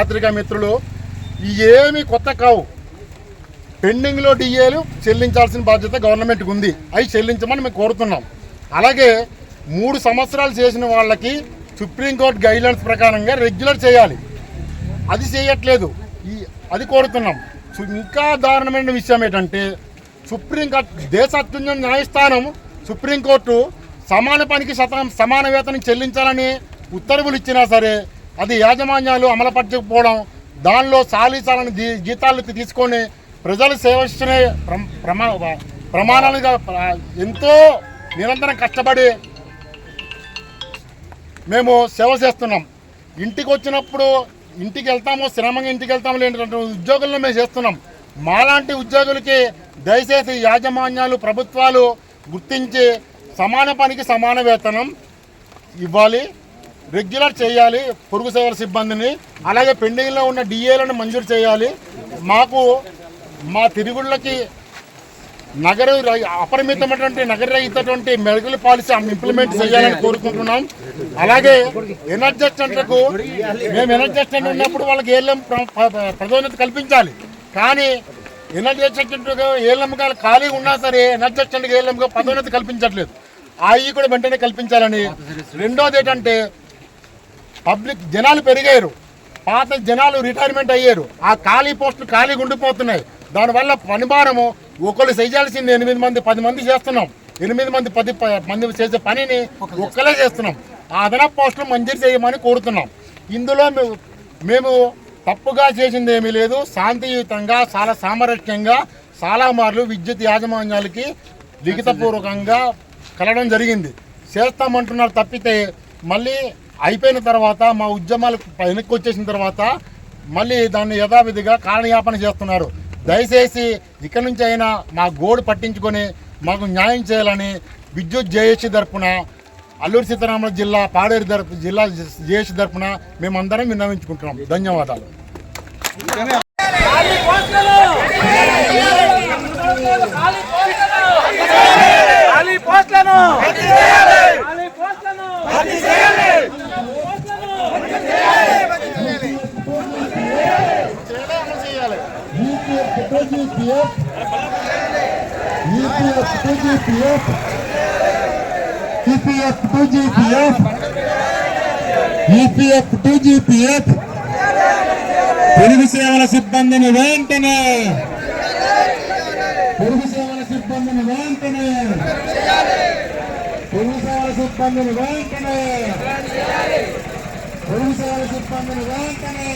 పత్రికా మిత్రులు ఏమి కొత్త కావు. పెండింగ్లో డిఏలు చెల్లించాల్సిన బాధ్యత గవర్నమెంట్కి ఉంది. అవి చెల్లించమని మేము కోరుతున్నాం. అలాగే మూడు సంవత్సరాలు చేసిన వాళ్ళకి సుప్రీంకోర్టు గైడ్లైన్స్ ప్రకారంగా రెగ్యులర్ చేయాలి. అది చేయట్లేదు. ఈ అది కోరుతున్నాం. ఇంకా దారుణమైన విషయం ఏంటంటే సుప్రీంకోర్టు దేశ అత్యున్నత న్యాయస్థానం సుప్రీంకోర్టు సమాన పనికి శతం సమాన వేతనం చెల్లించాలని ఉత్తర్వులు ఇచ్చినా సరే అది యాజమాన్యాలు అమలుపరచకపోవడం దానిలో సాలీసాలని జీ- జీతాలు తీసుకొని ప్రజలు సేవించే ప్రమా ప్రమాణాలుగా ప్ర- ఎంతో నిరంతరం కష్టపడి మేము సేవ చేస్తున్నాం. ఇంటికి వచ్చినప్పుడు ఇంటికి వెళ్తామో శ్రమంగా ఇంటికి వెళ్తామో లేనటువంటి ఉద్యోగులను మేము చేస్తున్నాం. మాలాంటి ఉద్యోగులకి దయచేసి యాజమాన్యాలు ప్రభుత్వాలు గుర్తించి సమాన పనికి సమాన వేతనం ఇవ్వాలి రెగ్యులర్ చేయాలి పొరుగు సేవల సిబ్బందిని అలాగే పెండింగ్లో ఉన్న డిఏలను మంజూరు చేయాలి. మాకు మా తిరుగుళ్ళకి నగర అపరిమితమైనటువంటి నగర రహితటువంటి మెడికల్ పాలసీ ఇంప్లిమెంట్ చేయాలని కోరుకుంటున్నాం. అలాగే ఎనర్జీ మేము ఎనర్జీ ఉన్నప్పుడు వాళ్ళకి ఏళ్ళం ప్రాధాన్యత కల్పించాలి. కానీ ఎనర్జీ సెంటర్ ఏఎల్ఎంగా ఖాళీ ఉన్నా సరే ఎనర్జీ సెంటర్కి ఏఎల్ఎంగా పదోన్నతి కల్పించట్లేదు. అవి కూడా వెంటనే కల్పించాలని. రెండోది ఏంటంటే పబ్లిక్ జనాలు పెరిగారు. పాత జనాలు రిటైర్మెంట్ అయ్యారు. ఆ ఖాళీ పోస్టులు ఖాళీగా ఉండిపోతున్నాయి. దానివల్ల పనిభారము ఒకళ్ళు చేయాల్సింది ఎనిమిది మంది పది మంది చేస్తున్నాం. ఎనిమిది మంది పది మంది చేసే పనిని ఒక్కలే చేస్తున్నాం. ఆ అదనపు పోస్టులు మంజూరు చేయమని కోరుతున్నాం. ఇందులో మేము మేము తప్పుగా చేసింది ఏమీ లేదు. శాంతియుతంగా చాలా సామరస్యంగా చాలా మార్లు విద్యుత్ యాజమాన్యాలకి లిఖితపూర్వకంగా కలవడం జరిగింది. చేస్తామంటున్నారు తప్పితే మళ్ళీ అయిపోయిన తర్వాత మా ఉద్యమాలు వెనక్కి వచ్చేసిన తర్వాత మళ్ళీ దాన్ని యథావిధిగా కారణయాపన చేస్తున్నారు. దయచేసి ఇక నుంచి అయినా మా గోడు పట్టించుకొని మాకు న్యాయం చేయాలని విద్యుత్ జేఏసీ తరపున అల్లూరు సీతారామరాజు జిల్లా పాడేరు తరపు జిల్లా జేఏసీ తరపున మేమందరం విన్నవించుకుంటున్నాం. ధన్యవాదాలు ఖాళీ పోస్టులను ఖాళీ పోస్టులను చేయాలి EPF to GPF EPF to GPF పొరుగు సేవల సిబ్బందిని వెంటనే పొరుగు సేవల సిబ్బందిని వెంటనే పొరుగు సేవల సిబ్బందిని వెంటనే పొరుగు సేవల సిబ్బందిని వెంటనే